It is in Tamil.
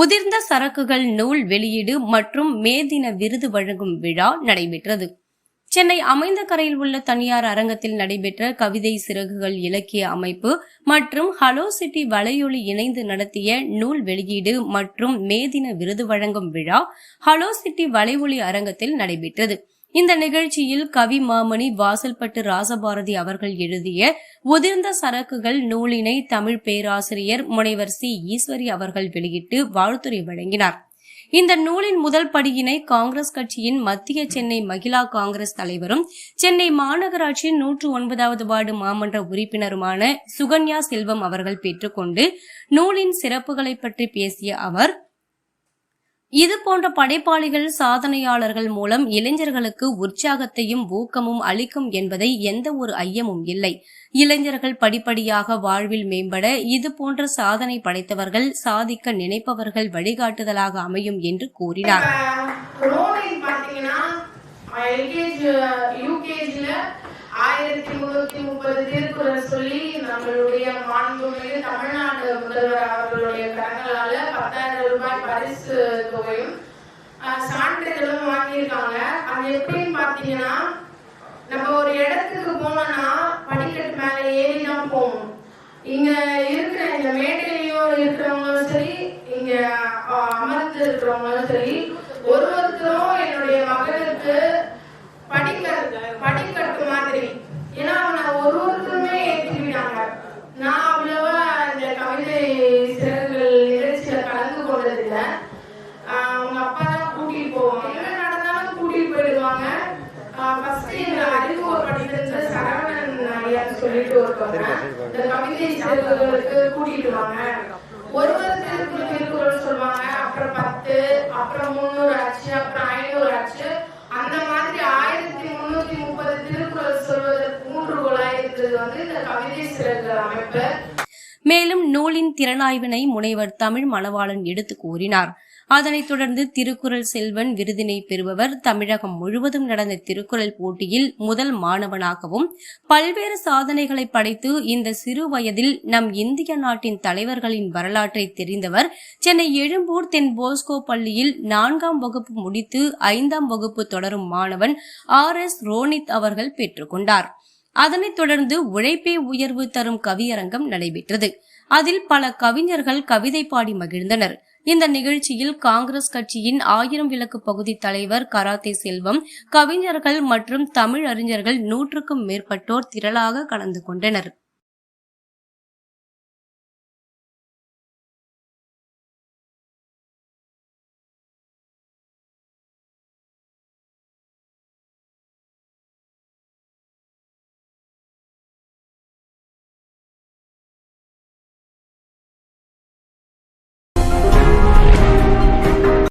உதிர்ந்த சரக்குகள் நூல் வெளியீடு மற்றும் மே தின விருது வழங்கும் விழா நடைபெற்றது. சென்னை அமைந்த கரையில் உள்ள தனியார் அரங்கத்தில் நடைபெற்ற கவிதை சிறகுகள் இலக்கிய அமைப்பு மற்றும் ஹலோ சிட்டி வலையொலி இணைந்து நடத்திய நூல் வெளியீடு மற்றும் மே தின விருது வழங்கும் விழா ஹலோ சிட்டி வலையொலி அரங்கத்தில் நடைபெற்றது. இந்த நிகழ்ச்சியில் கவி மாமணி வாசல்பட்டு ராசபாரதி அவர்கள் எழுதிய உதிர்ந்த சரக்குகள் நூலினை தமிழ் பேராசிரியர் முனைவர் சி. ஈஸ்வரி அவர்கள் வெளியிட்டு வாழ்த்துறை வழங்கினார். இந்த நூலின் முதல் படியினை காங்கிரஸ் கட்சியின் மத்திய சென்னை மகிழா காங்கிரஸ் தலைவரும் சென்னை மாநகராட்சி நூற்று ஒன்பதாவது வார்டு மாமன்ற உறுப்பினருமான சுகன்யா செல்வம் அவர்கள் பெற்றுக்கொண்டு நூலின் சிறப்புகளை பற்றி பேசிய அவர் இது போன்ற படைப்பாளிகள் சாதனையாளர்கள் மூலம் இளைஞர்களுக்கு உற்சாகத்தையும் ஊக்கமும் அளிக்கும் என்பதை எந்த ஒரு ஐயமும் இல்லை. இளைஞர்கள் படிப்படியாக வாழ்வில் மேம்பட இது போன்ற சாதனை படைத்தவர்கள் சாதிக்க நினைப்பவர்கள் வழிகாட்டுதலாக அமையும் என்று கூறினார். ஆயிரத்தி முன்னூத்தி முப்பது திருக்குறள் சொல்லி நம்மளுடைய மாண்புமிகு தமிழ்நாடு முதல்வர் அவர்களுடைய பரிசு தொகையும் சான்றிதழும் வாங்கியிருக்காங்க. அது எப்படின்னு பாத்தீங்கன்னா நம்ம ஒரு இடத்துக்கு போனோம்னா படிக்கட்டு மேல ஏறி தான் போகணும். இங்க இருக்கிற இந்த மேடையிலையும் இருக்கிறவங்களும் சரி இங்க அமர்ந்து இருக்கிறவங்களும் சரி ஒரு ஒருத்தரும் என்னுடைய மகளுக்கு படிக்க படிக்கட்டு மாதிரி. ஏன்னா ஃபர்ஸ்ட் இந்த அறிமுக படிக்கிறது சரவணன் ஐயான்னு சொல்லிட்டு ஒருத்தவங்க இந்த கவிதை சிறகுகளுக்கு கூட்டிட்டு வாங்க. ஒரு வருஷத்துக்கு திருக்குறள் சொல்லுவாங்க. அப்புறம் பத்து அப்புறம் முந்நூறு ஆச்சு அப்புறம் ஐநூறு ஆச்சு அந்த மாதிரி ஆயிரத்தி முன்னூத்தி முப்பது திருக்குறள் சொல்வதற்கு மூன்றுகோலாக இருக்கிறது வந்து இந்த கவிதை சிறகு அமைப்பு. மேலும் நூலின் திறனாய்வினை முனைவர் தமிழ் மணவாளன் எடுத்து கூறினார். அதனைத் தொடர்ந்து திருக்குறள் செல்வன் விருதினை பெறுபவர். தமிழகம் முழுவதும் நடந்த திருக்குறள் போட்டியில் முதல் மாணவனாகவும் பல்வேறு சாதனைகளை படைத்து இந்த சிறு வயதில் நம் இந்திய நாட்டின் தலைவர்களின் வரலாற்றை தெரிந்தவர் சென்னை எழும்பூர் தென் போஸ்கோ பள்ளியில் நான்காம் வகுப்பு முடித்து ஐந்தாம் வகுப்பு தொடரும் மாணவன் ஆர் எஸ் ரோனித் அவர்கள் பெற்றுக்கொண்டார் அதனைத் தொடர்ந்து உழைப்பே உயர்வு தரும் கவியரங்கம் நடைபெற்றது. அதில் பல கவிஞர்கள் கவிதை பாடி மகிழ்ந்தனர். இந்த நிகழ்ச்சியில் காங்கிரஸ் கட்சியின் ஆயிரம் விளக்கு பகுதி தலைவர் கராத்தே செல்வம் கவிஞர்கள் மற்றும் தமிழ் அறிஞர்கள் நூற்றுக்கும் மேற்பட்டோர் திரளாக கலந்து கொண்டனர்.